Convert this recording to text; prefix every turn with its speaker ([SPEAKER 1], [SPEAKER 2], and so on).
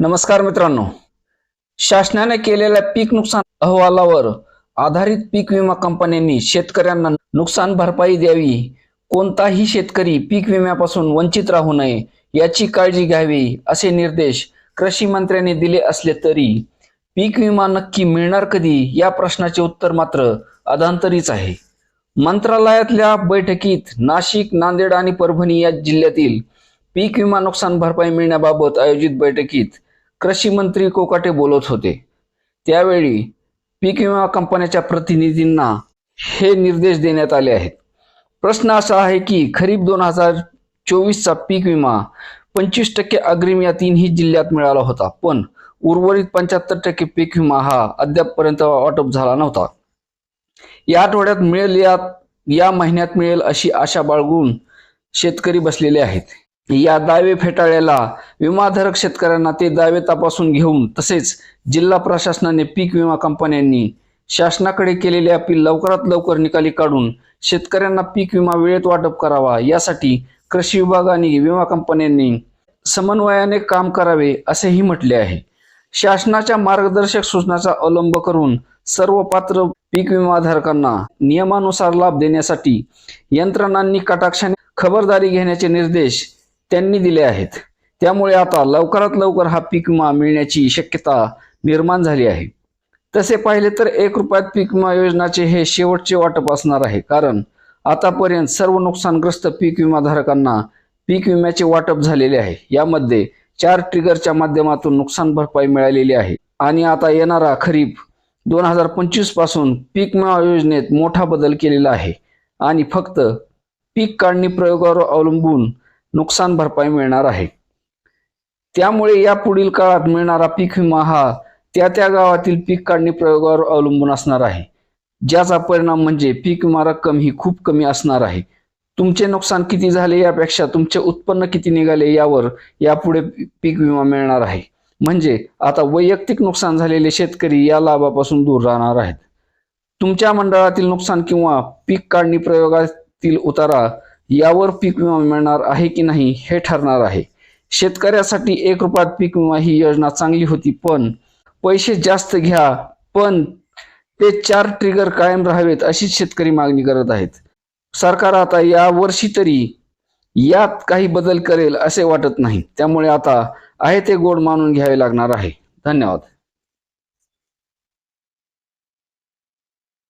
[SPEAKER 1] नमस्कार मित्रांनो. शासनाने केलेल्या पीक नुकसान अहवालावर आधारित पीक विमा कंपन्यांनी शेतकऱ्यांना नुकसान भरपाई द्यावी. कोणताही शेतकरी पीक विम्यापासून वंचित राहू नये याची काळजी घ्यावी असे निर्देश कृषी मंत्र्यांनी दिले असले तरी पीक विमा नक्की मिळणार कधी या प्रश्नाचे उत्तर मात्र अधांतरीच आहे. मंत्रालयातल्या बैठकीत नाशिक नांदेड आणि परभणी या जिल्ह्यातील पीक विमा नुकसान भरपाई मिळण्याबाबत आयोजित बैठकीत कृषी मंत्री कोकाटे बोलत होते. त्यावेळी पीक विमा कंपन्याच्या प्रतिनिधींना हे निर्देश देण्यात आले आहेत. प्रश्न असा आहे की खरीप दोन हजार चोवीसचा पीक विमा पंचवीस टक्के अग्रिम या तीनही जिल्ह्यात मिळाला होता. पण उर्वरित पंच्याहत्तर टक्के पीक विमा हा अद्यापपर्यंत वाटप झाला नव्हता. या आठवड्यात मिळेल या या महिन्यात मिळेल अशी आशा बाळगून शेतकरी बसलेले आहेत. या दावे फेटाळ्याला विमाधारक शेतकऱ्यांना ते दावे तपासून घेऊन तसेच जिल्हा प्रशासनाने पीक विमा कंपन्यांनी शासनाकडे केलेले अपील लवकरात लवकर निकाली काढून शेतकऱ्यांना पीक विमा वेळेत वाटप करावा. यासाठी कृषी विभागाने विमा कंपन्यांनी समन्वयाने काम करावे असेही म्हटले आहे. शासनाच्या मार्गदर्शक सूचनाचा अवलंब करून सर्व पात्र पीक विमाधारकांना नियमानुसार लाभ देण्यासाठी यंत्रणांनी कटाक्षाने खबरदारी घेण्याचे निर्देश त्यांनी दिले आहेत. त्यामुळे आता लवकरात लवकर हा पीक विमा मिळण्याची शक्यता निर्माण झाली आहे. तसे पाहिले तर एक रुपयात पीक विमा योजनाचे हे शेवटचे वाटप असणार आहे. कारण आतापर्यंत सर्व नुकसानग्रस्त पीक विमाधारकांना पीक विम्याचे वाटप झालेले आहे. यामध्ये चार ट्रिगरच्या माध्यमातून नुकसान भरपाई मिळालेली आहे. आणि आता येणारा खरीप दोन हजार पंचवीसपासून पीक विमा योजनेत मोठा बदल केलेला आहे. आणि फक्त पीक काढणी प्रयोगावर अवलंबून नुकसान भरपाई मिळणार आहे. त्यामुळे या पुढील काळात मिळणारा पीक विमा हा त्या त्या गावातील पीक काढणी प्रयोगावर अवलंबून असणार आहे. ज्याचा परिणाम म्हणजे पीक विमा रक्कम ही खूप कमी असणार आहे. तुमचे नुकसान किती झाले यापेक्षा तुमचे उत्पन्न किती निघाले यावर यापुढे पीक विमा मिळणार आहे. म्हणजे आता वैयक्तिक नुकसान झालेले शेतकरी या लाभापासून दूर राहणार आहेत. तुमच्या मंडळातील नुकसान किंवा पीक काढणी प्रयोगातील उतारा यावर पीक विमा मिळणार आहे की नाही हे ठरणार आहे. शेतकऱ्यासाठी एक रुपयात पीक विमा ही योजना चांगली होती पण पैसे जास्त घ्या पण ते चार ट्रिगर कायम राहावेत अशीच शेतकरी मागणी करत आहेत. सरकार आता या वर्षी तरी यात काही बदल करेल असे वाटत नाही. त्यामुळे आता आहे ते गोड मानून घ्यावे लागणार आहे. धन्यवाद.